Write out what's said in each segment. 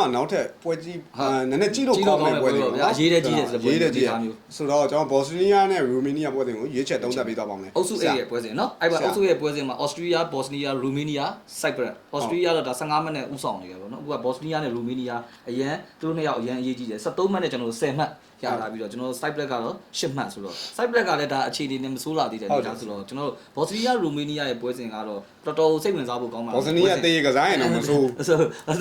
မှာနောက်ထပ်ပွဲကြီးဟုတ်အာနည်းနည်းကြီးလို့ကောင်းတဲ့ပွဲတွေကြီးလို့ကောင်းတဲ့ပွဲတွေပေါ့ဗျာအရေးတဲ့ကြီးတဲ့ဆိုတဲ့ပွဲရေးတဲ့ကြီးဒီတဲ့လိုမျိုးဆိုတော့ကျွန်တော်ဘော့စနီးယားနဲ့ရူမီနီးယားပွဲတွေကိုရွေးချက်သုံးသပ်ပေးသွားပါဦးမယ်အုပ်စု A ရဲ့ပွဲစဉ်နော်အဲ့ပါဆရာအုပ်စုရဲ့ပွဲစဉ်မှာ Austria, Bosnia, Romania, Cyprus Austria တော့ဒါ15မိနစ်ဥဆောင်နေရပါတော့နော်အခုက Bosnia နဲ့ Romania အရန်သူတို့နှစ်ယောက်အရန်အရေးကြီးတယ်73မိနစ်ကျွန်တော်တို့10မှတ်ရလာပြီးတော့ကျွန်တော်တို့ Cyprus ကတော့10မှတ်ဆိုတော့ Cyprus ကလည်းဒါအခြေအနေနဲ့မဆိုးလာသေးတဲ့ဟုနေတ်တယ်သားဆိုတော့ကျွန်တော်တို့ Bosnia, Romania ရဲ့ပွဲစဉ်ကတော့တော်တော်စိတ်ဝင်စားဖို့ကောင်းပါဘော့စနီးယားတေးကစားရင်တော့မဆိုးဆိုတော့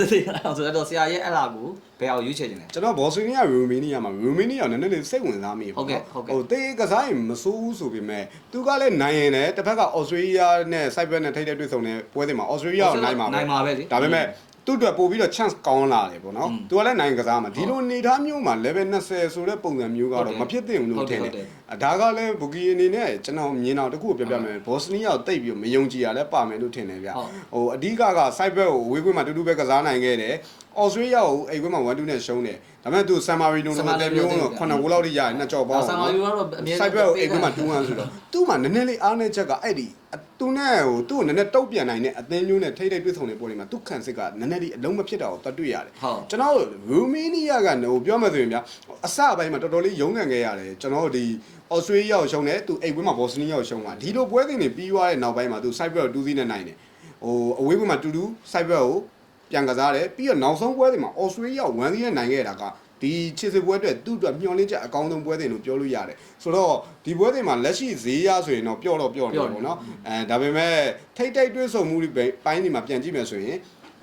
ဆိုတော့ဆရာရဲ့အဲ့လာကိုဘယ်အောင်ရွေးချယ်နေလဲ ကျွန်တော်ဘော့စနီးယားရူမီနီးယားမှာရူမီနီးယားနည်းနည်းလေးစိတ်ဝင်စားမိဟုတ်ကဲ့ဟုတ်ကဲ့ ဟိုတေးကစားရင်မဆိုးဘူးဆိုပေမဲ့သူကလည်းနိုင်ရင်လည်းတစ်ဖက်ကဩစတြေးလျနဲ့ဆိုက်ဘက်နဲ့ထိပ်တဲ့တွေ့ဆုံတဲ့ပွဲတွေမှာဩစတြေးလျကိုနိုင်မှာပဲနိုင်မှာပဲလေ ဒါပေမဲ့သူ့အတွက်ပို့ပြီးတော့ chance ကောင်းလာတယ်ပေါ့နော်อืมသူကလည်းနိုင်ကစားမှာဒီလိုအနေထားမျိုးမှာ level 20ဆိုတဲ့ပုံစံမျိုးကတော့မဖြစ်သင့်ဘူးလို့ထင်ဟုတ်တတယ်ယ် အဒါကလည်းဘူဂီအနေနဲ့ကျွန်တော်မြင်တော့တခုကိုပြောပြမယ်ဘော့စနီးယားကိုတိတ်ပြီးတော့မယုံကြည်ရလဲပါမယ်လို့ထင်တယ်ဗျဟုတ်ဟိုအဓိကက side back ကိုဝေးခွင့်မှာတူတူပဲကစားနိုင်ခဲ့တယ် ဩစတြေးလျကိုအိမ်ခွင့်မှာ1-2နဲ့ရှုံးတယ်ဒါပေမဲ့သူဆမ်မာရီနိုဆမ်နိုမာတဲရီနိုမျိုးတော့9ဂိုးလောက်ထိရတယ်နှစ်ကြော်ပေါင်းဆမ်မာရီနိုကတော့အမြဲတမ်း side back ကိုအိမ်ခွင့်မှာ2-1ဆိုတော့သူ့မှာနည်းနည်းလေးအားနည်းချက်ကအဲ့ဒီသူနဲ့ဟိုသူ့ကိုနည်းနည်းတုတ်ပြန်နိုင်တဲ့အသင်းမျိုးနဲ့ထိတ်ထိတ်တွေ့ဆုံနေပေါ်နေမှာသူခံစစ်ကနည်းနည်းလေးအလုံးမဖြစ်တာကိုတတ်တွေ့ရတယ်ဟုတ်ကျွန်တော်ရူမီနီးယားကဟိုပြောမှဆိုရင်ဗျာအစပိုင်းမှာတော်တော်လေးရုန်းကန်ခဲ့ရတယ်ကျွန်တော်တို့ဒီဩစတြေးလျကိုရှုံးတယ်သူအိမ်ကွင်းမှာဘော့စနီးယားကိုရှုံးတာဒီလိုပွဲစဉ်တွေပြီးသွားတဲ့နောက်ပိုင်းမှာသူ side back ကို2စီးနဲ့နိုင်တယ်ဟိုအဝေးကွင်းမှာတူတူ side back ကို ပြန်ကစားတယ်ပြီးတော့နောက်ဆုံးပွဲတွေမှာဩစတြေးလျကို1စီးနဲ့နိုင်ခဲ့တာကဒီချစ်စစ်ပွဲအတွက်သူ့အတွက်မျှော်လင့်ချက်အကောင်းဆုံးပွဲစဉ်လို့ပြောလို့ရတယ်ဆိုတော့ဒီပွဲစဉ်မှာလက်ရှိဈေးရဆိုရင်တော့ပျော့တော့ပျော့နေပေါ့နော်အဲဒါပေမဲ့ထိတ်ထိတ်တွေ့ဆုံမှုတွေပိုင်းတွေမှာပြန်ကြည့်မယ်ဆိုရင်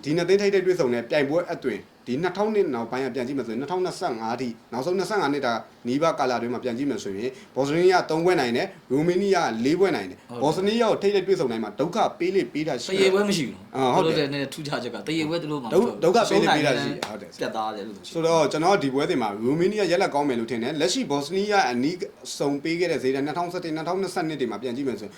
ဒီနှစ်သိန်းထိပ်ထိပ်တွေ့ဆုံတဲ့ပြိုင်ပွဲအသွင်ဒီ2000နှစ်နောက်ပိုင်းကပြန်ကြည့်မယ်ဆိုရင်2025ထိနောက်ဆုံး25နှစ်တာနီးပါးကာလအတွင်းမှာပြန်ကြည့်မယ်ဆိုရင်ဘော့စနီးယား3ပွဲနိုင်တယ်ရူမီနီးယား4ပွဲနိုင်တယ်ဘော့စနီးယားကိုထိပ်ထိပ်တွေ့ဆုံနိုင်မှာဒုက္ခပေးလေပေးတာတရှိရေပွဲမရှိဘူးအာဟုတ်တယ်နည်းထူးခြားချက်ကတရေပွဲသူတို့မှာဒုဒုက္ခပေးလေပေးတာရှိဟုတ်တယ်ပြတ်သားတယ်လို့ရှိဆိုတော့ကျွန်တော်ဒီပွဲတွေမှာရူမီနီးယားရက်လက်ကောင်းမယ်လို့ထင်တယ်လက်ရှိဘော့စနီးယားအနီးစုံပေးခဲ့တဲ့ဈေးတန်း2017 2022တွေမှာပြန်ကြည့်မယ်ဆိုရင်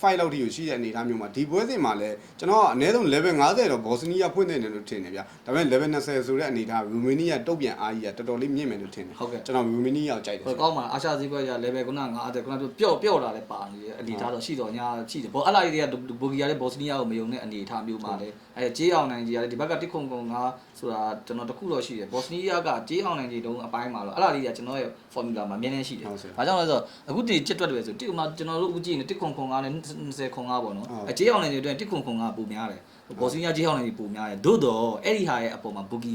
0.5လောက်ထိကိုရှိတဲ့အနေအထားမျိုးမှာဒီပွဲစဉ်မှာလည်းကျွန်တော်ကအနည်းဆုံး level 50တော့ဘော့စနီးယားဖွင့်နေတယ်လို့ထင်တယ်ဗျဒါပေမဲ့ level 20ဆိုတဲ့အနေအထားရူမီနီးယားတုတ်ပြန်အားကြီးကတော်တော်လေးမြင့်မယ်လို့ထင်တယ်ဟုတ်ကဲ့ကျွန်တော်ရူမီနီးယားကိုကြိုက်တယ်ဟိုကောင်းမှာအာရှဈေးကွက်ရ level ကုနာ90ကုနာပျော့ပျော့လာလဲပါနေတယ်အနေထားတော့ရှိတော့ညာရှိတယ်ဘောအဲ့လာတွေကဘိုဂီယာနဲ့ဘော့စနီးယားကိုမယုံတဲ့အနေထားမျိုးမှာလေအဲကြေးအောင်နိုင်ကြီးကလည်းဒီဘက်ကတစ်ခုံကုံငါဆိုတာကျွန်တော်တခုတော့ရှိတယ်ဘော့စနီးယားကကြေးအောင်နိုင်ကြီးတုံးအပိုင်းမှာတော့အဲ့လာတွေကကျွန်တော်ရဲ့ formula မှာအများနဲ့ရှိတယ်ဘာကြောင့်လဲဆိုတော့အခုဒီချစ်တွက်တယ်ဆိုတိဥမာကျွန်တော်တို့အခုကြည့်နေတစ်ခုံခုံငါနဲ့20ခုံငါပေါ့နော်အဲကြေးအောင်နိုင်ကြီးအတွက်တစ်ခုံခုံငါပုံများတယ်ဘော့စနီးယားကြေးအောင်နိုင်ကြီးပုံများတယ်သို့တော့အဲ့ဒီဟာရဲ့အပေါ်မှာဘိုဂီ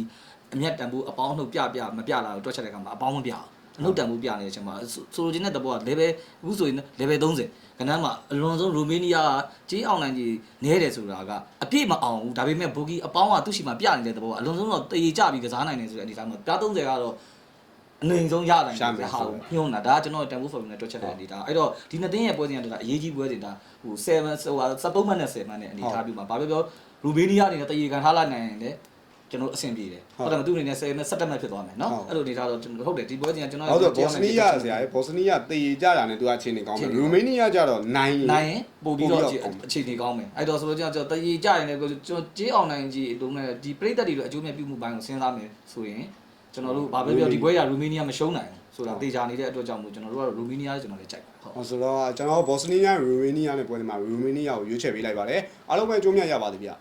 အမျက်တန်ဖို့အပေါင်းနှုတ်ပြပြမပြလာတော့တွက်ချက်တဲ့ကမှာအပေါင်းမပြဘူးအနှုတ်တန်မှုပြနေတဲ့အချိန်မှာဆိုဆိုလိုချင်တဲ့တဘောက level အခုဆိုရင် level 30ကဏ္ဍမှာအလွန်ဆုံးရိုမေးနီးယားကကြီးအောင်နိုင်ကြီးနဲတယ်ဆိုတာကအပြည့်မအောင်ဘူးဒါပေမဲ့ဘူဂီအပေါင်းကသူ့ရှိမှပြနေတဲ့တဘောကအလွန်ဆုံးတော့တရေကြပြီးကစားနိုင်တယ်ဆိုတဲ့အနေအထားမှာပြ30ကတော့အနေဆုံးရနိုင်တယ်ဟာညွှန်းတာဒါကကျွန်တော်တန်ဖိုးဖော်ပြီးတွက်ချက်တဲ့အနေအထားအဲ့တော့ဒီနှစ်သိန်းရဲ့ပွဲစဉ်ကဒါအရေးကြီးပွဲစဉ်ဒါဟို7ဟို73မှတ်နဲ့7မှတ်နဲ့အနေအထားပြီးမှာဘာပြောပြောရိုမေးနီးယားအနေနဲ့တရေကန်ထားလိုက်နိုင်ရင်လည်း ကျွန်တော်တို့အဆင်ပြေတယ်ဟုတ်တယ်မသူအနေနဲ့10နဲ့17မှတ်ဖြစ်သွားမယ်နော်အဲ့လိုအနေထားတော့ဟုတ်တယ်ဒီပွဲချင်းကျွန်တော်ဟုတ်တယ်ဘော့စနီးယားဆရာရေဘော့စနီးယားတေရကြတာနဲ့သူအခြေအနေကောင်းတယ်ရူမေးနီးယားကြတော့နိုင်နိုင်ပို့ပြီးတော့အခြေအနေကောင်းမယ်အဲ့တော့ဆိုတော့ကျွန်တော်တေရကြရင်လည်းကျွန်တော်ကြေးအောင်နိုင်ကြီးလုံးနဲ့ဒီပြိသက်တွေတို့အကျိုးမြတ်ပြုမှုပိုင်းကိုစဉ်းစားမယ်ဆိုရင်ကျွန်တော်တို့ဘာပဲပြောဒီပွဲရရူမေးနီးယားမရှုံးနိုင်ဘူးဆိုတာတေချာနေတဲ့အတွက်ကြောင့်မို့ကျွန်တော်တို့ကရူမေးနီးယားကျွန်တော်လည်းကြိုက်ပါဟုတ်ဆိုတော့ကျွန်တော်ဘော့စနီးယားရူမေးနီးယားနဲ့ပွဲတွေမှာရူမေးနီးယားကိုရွေးချယ်ပေးလိုက်ပါတယ်အားလုံးပဲအကျိုးမြတ်ရပါသည်ဗျာ